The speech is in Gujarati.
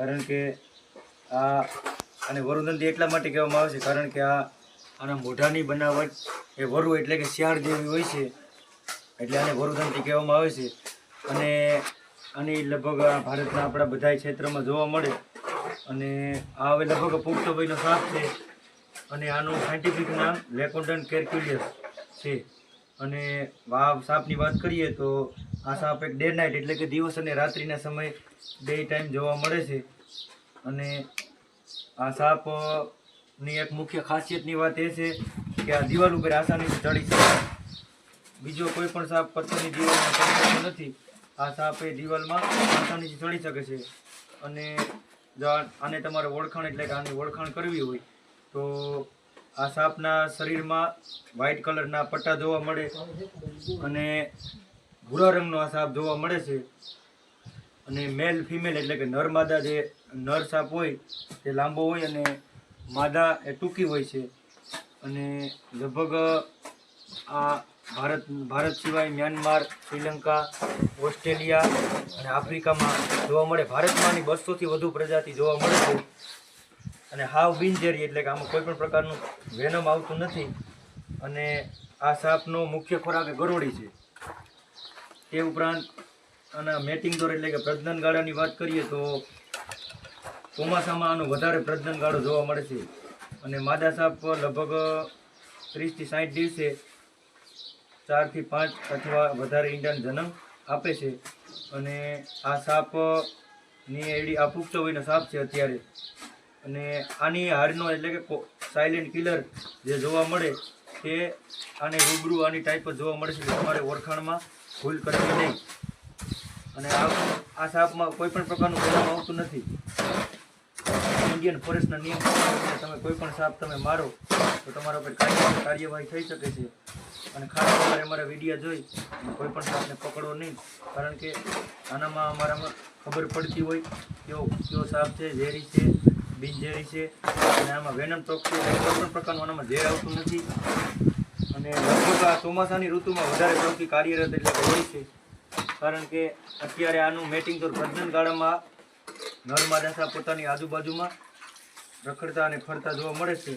કારણ કે આ અને વરુદંતી એટલા માટે કહેવામાં આવે છે, કારણ કે આ આના મોઢાની બનાવટ એ વરુ એટલે કે શિયાળ જેવી હોય છે, એટલે આને વરુદંતી કહેવામાં આવે છે. અને આની લગભગ ભારતના આપણા બધા ક્ષેત્રમાં જોવા મળે, અને આ હવે લગભગ પુખ્તભાઈનો સાપ છે, અને આનું સાયન્ટિફિક નામ લેકોન્ડન કેર્ક્યુલિયસ છે. અને આ સાપની વાત કરીએ તો આ સાપ એક ડે નાઇટ એટલે કે દિવસ અને રાત્રિના સમય બે ટાઈમ જોવા મળે છે. અને આ સાપની એક મુખ્ય ખાસિયતની વાત એ છે કે આ દિવાલ ઉપર આસાનીથી ચડી શકે બીજો કોઈ પણ સાપ પથ્થરની દિવાલમાં ચડી નથી. આ સાપ એ દિવાલમાં આસાનીથી ચડી શકે છે. અને આને તમારે ઓળખાણ એટલે કે આની ઓળખાણ કરવી હોય, તો આ સાપના શરીરમાં વ્હાઇટ કલરના પટ્ટા જોવા મળે. અને ભૂરા રંગનો આ સાપ જોવા મળે છે. અને મેલ ફિમેલ એટલે કે નર માદા જે નર સાપ હોય, તે લાંબો હોય અને માદા એ ટૂંકી હોય છે. અને લગભગ, આ ભારત ભારત સિવાય મ્યાનમાર, શ્રીલંકા, ઓસ્ટ્રેલિયા અને આફ્રિકામાં જોવા મળે. ભારતમાંની બસોથી વધુ પ્રજાતિ જોવા મળે છે. અને હાવ બિનઝેરી એટલે કે આમાં કોઈ પણ પ્રકારનું વેનમ આવતું નથી. અને આ સાપનો મુખ્ય ખોરાક ગરોળી છે. તે ઉપરાંત આના મેટિંગ દોર એટલે કે પ્રજનન ગાળાની વાત કરીએ તો ચોમાસામાં આનો વધારે પ્રજનન ગાળો જોવા મળે છે. અને માદા સાપ લગભગ ત્રીસથી સાઠ દિવસે ચારથી પાંચ અથવા વધારે ઈંડાનો જન્મ આપે છે. અને આ સાપની એડી આ પુખ્ત વયનો સાપ છે અત્યારે. અને આની હારનો એટલે કે સાયલેન્ટ કિલર જે જોવા મળે તે આને રૂબરૂ આની ટાઈપ જ જોવા મળે છે કે તમારે ઓળખાણમાં ભૂલ કરવી નહીં. અને આ આ સાપમાં કોઈ પણ પ્રકારનું કહેવામાં આવતું નથી. ઇન્ડિયન ફોરેસ્ટના નિયમ તમે કોઈ પણ સાપ તમે મારો, તો તમારા પર કાયદેસર કાર્યવાહી થઈ શકે છે. અને ખાસ તમારે અમારા વિડીયા જોઈ કોઈ પણ સાપને પકડવો નહીં. કારણ કે આનામાં અમારામાં ખબર પડતી હોય કેવો કયો સાપ છે, ઝેરી છે બિનઝેરી છે. અને આમાં વેનમ ટોક્સિક કોઈ પણ પ્રકારનું આનામાં ઝેર આવતું નથી. અને લગભગ આ ચોમાસાની ઋતુમાં વધારે પડતી કાર્યરત એટલે હોય છે. કારણ કે અત્યારે આનું મેટિંગ તો પ્રજનન ગાળામાં નર માદા પોતાની આજુબાજુમાં રખડતા અને ફરતા જોવા મળે છે.